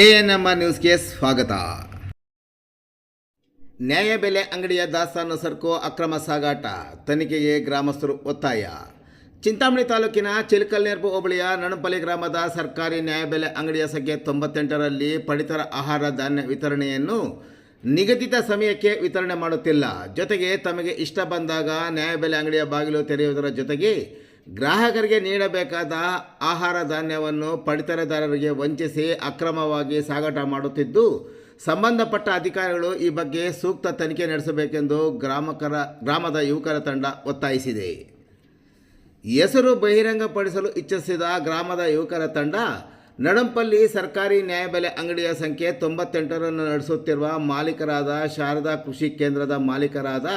A N M R ನ್ಯೂಸ್ಗೆ ಸ್ವಾಗತ. ನ್ಯಾಯಬೆಲೆ ಅಂಗಡಿಯ ದಾಸ್ತಾನು ಸರಕು ಅಕ್ರಮ ಸಾಗಾಟ, ತನಿಖೆಗೆ ಗ್ರಾಮಸ್ಥರು ಒತ್ತಾಯ. ಚಿಂತಾಮಣಿ ತಾಲೂಕಿನ ಚಿಲಕಲ್ನೆರ್ಬು ಹೋಬಳಿಯ ನಣಪಲ್ಲಿ ಗ್ರಾಮದ ಸರ್ಕಾರಿ ನ್ಯಾಯಬೆಲೆ ಅಂಗಡಿಯ ಸಂಖ್ಯೆ ತೊಂಬತ್ತೆಂಟರಲ್ಲಿ ಪಡಿತರ ಆಹಾರ ಧಾನ್ಯ ವಿತರಣೆಯನ್ನು ನಿಗದಿತ ಸಮಯಕ್ಕೆ ವಿತರಣೆ ಮಾಡುತ್ತಿಲ್ಲ. ಜೊತೆಗೆ ತಮಗೆ ಇಷ್ಟ ಬಂದಾಗ ನ್ಯಾಯಬೆಲೆ ಅಂಗಡಿಯ ಬಾಗಿಲು ತೆರೆಯುವುದರ ಜೊತೆಗೆ ಗ್ರಾಹಕರಿಗೆ ನೀಡಬೇಕಾದ ಆಹಾರ ಧಾನ್ಯವನ್ನು ಪಡಿತರದಾರರಿಗೆ ವಂಚಿಸಿ ಅಕ್ರಮವಾಗಿ ಸಾಗಾಟ ಮಾಡುತ್ತಿದ್ದು, ಸಂಬಂಧಪಟ್ಟ ಅಧಿಕಾರಿಗಳು ಈ ಬಗ್ಗೆ ಸೂಕ್ತ ತನಿಖೆ ನಡೆಸಬೇಕೆಂದು ಗ್ರಾಮಕರ, ಗ್ರಾಮದ ಯುವಕರ ತಂಡ ಒತ್ತಾಯಿಸಿದೆ. ಹೆಸರು ಬಹಿರಂಗಪಡಿಸಲು ಇಚ್ಛಿಸಿದ ಗ್ರಾಮದ ಯುವಕರ ತಂಡ, ನಡಂಪಲ್ಲಿ ಸರ್ಕಾರಿ ನ್ಯಾಯಬೆಲೆ ಅಂಗಡಿಯ ಸಂಖ್ಯೆ ತೊಂಬತ್ತೆಂಟರನ್ನು ನಡೆಸುತ್ತಿರುವ ಮಾಲೀಕರಾದ ಶಾರದಾ ಕೃಷಿ ಕೇಂದ್ರದ ಮಾಲೀಕರಾದ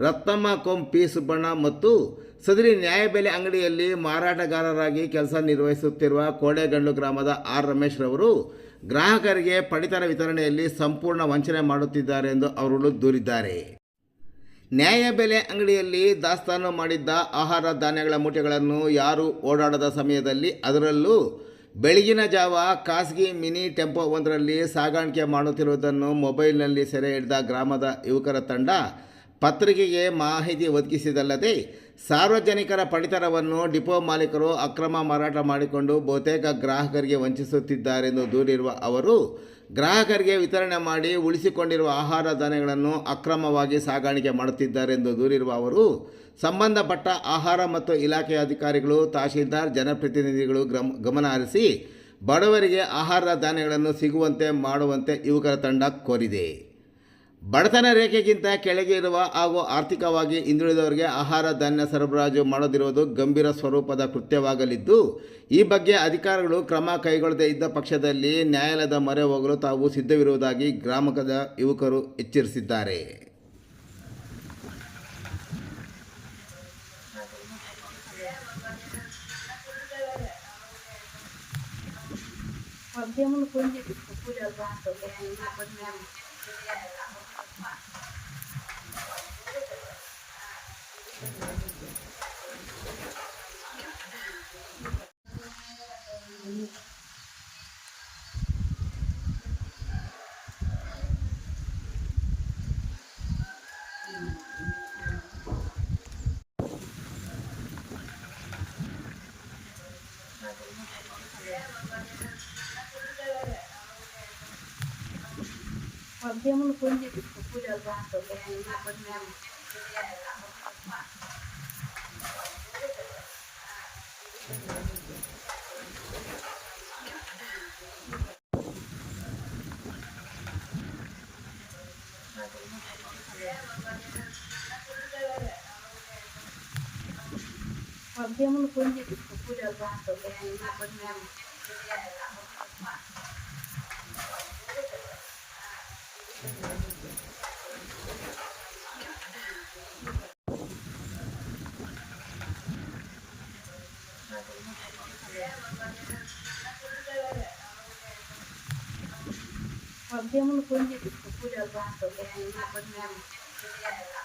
ರತ್ನಮ್ಮ ಕೊಂ ಪಿ ಸುಬ್ಬಣ್ಣ ಮತ್ತು ಸದರಿ ನ್ಯಾಯಬೆಲೆ ಅಂಗಡಿಯಲ್ಲಿ ಮಾರಾಟಗಾರರಾಗಿ ಕೆಲಸ ನಿರ್ವಹಿಸುತ್ತಿರುವ ಕೋಡೆಗಂಡು ಗ್ರಾಮದ ಆರ್ ರಮೇಶ್ ರವರು ಗ್ರಾಹಕರಿಗೆ ಪಡಿತರ ವಿತರಣೆಯಲ್ಲಿ ಸಂಪೂರ್ಣ ವಂಚನೆ ಮಾಡುತ್ತಿದ್ದಾರೆ ಎಂದು ಅವರು ದೂರಿದ್ದಾರೆ. ನ್ಯಾಯಬೆಲೆ ಅಂಗಡಿಯಲ್ಲಿ ದಾಸ್ತಾನು ಮಾಡಿದ್ದ ಆಹಾರ ಧಾನ್ಯಗಳ ಮೂಟೆಗಳನ್ನು ಯಾರು ಓಡಾಡದ ಸಮಯದಲ್ಲಿ ಅದರಲ್ಲೂ ಬೆಳಗಿನ ಜಾವ ಖಾಸಗಿ ಮಿನಿ ಟೆಂಪೋ ಒಂದರಲ್ಲಿ ಸಾಗಾಣಿಕೆ ಮಾಡುತ್ತಿರುವುದನ್ನು ಮೊಬೈಲ್ನಲ್ಲಿ ಸೆರೆ ಹಿಡಿದ ಗ್ರಾಮದ ಯುವಕರ ತಂಡ ಪತ್ರಿಕೆಗೆ ಮಾಹಿತಿ ಒದಗಿಸಿದಲ್ಲದೆ ಸಾರ್ವಜನಿಕರ ಪಡಿತರವನ್ನು ಡಿಪೋ ಮಾಲೀಕರು ಅಕ್ರಮ ಮಾರಾಟ ಮಾಡಿಕೊಂಡು ಬಹುತೇಕ ಗ್ರಾಹಕರಿಗೆ ವಂಚಿಸುತ್ತಿದ್ದಾರೆಂದು ದೂರಿರುವ ಅವರು, ಗ್ರಾಹಕರಿಗೆ ವಿತರಣೆ ಮಾಡಿ ಉಳಿಸಿಕೊಂಡಿರುವ ಆಹಾರ ಧಾನ್ಯಗಳನ್ನು ಅಕ್ರಮವಾಗಿ ಸಾಗಾಣಿಕೆ ಮಾಡುತ್ತಿದ್ದಾರೆಂದು ದೂರಿರುವ ಅವರು, ಸಂಬಂಧಪಟ್ಟ ಆಹಾರ ಮತ್ತು ಇಲಾಖೆ ಅಧಿಕಾರಿಗಳು, ತಹಶೀಲ್ದಾರ್, ಜನಪ್ರತಿನಿಧಿಗಳು ಗಮ ಗಮನ ಹರಿಸಿ ಬಡವರಿಗೆ ಆಹಾರ ಧಾನ್ಯಗಳನ್ನು ಸಿಗುವಂತೆ ಮಾಡುವಂತೆ ಯುವಕರ ತಂಡ ಕೋರಿದೆ. ಬಡತನ ರೇಖೆಗಿಂತ ಕೆಳಗೆ ಇರುವ ಹಾಗೂ ಆರ್ಥಿಕವಾಗಿ ಹಿಂದುಳಿದವರಿಗೆ ಆಹಾರ, ಧಾನ್ಯ ಸರಬರಾಜು ಮಾಡದಿರುವುದು ಗಂಭೀರ ಸ್ವರೂಪದ ಕೃತ್ಯವಾಗಲಿದ್ದು, ಈ ಬಗ್ಗೆ ಅಧಿಕಾರಿಗಳು ಕ್ರಮ ಕೈಗೊಳ್ಳದೇ ಇದ್ದ ಪಕ್ಷದಲ್ಲಿ ನ್ಯಾಯಾಲಯದ ಮೊರೆ ಹೋಗಲು ತಾವು ಸಿದ್ಧವಿರುವುದಾಗಿ ಗ್ರಾಮದ ಯುವಕರು ಎಚ್ಚರಿಸಿದ್ದಾರೆ. Thank you. మధ్యాహ్నం ఫోన్ చేసి పప్పు చేద్దాం మధ్యాహ్నం ఫోన్ చేసి పప్పు చేద్దాం Проблема на кунде, какую-то банку, я не могу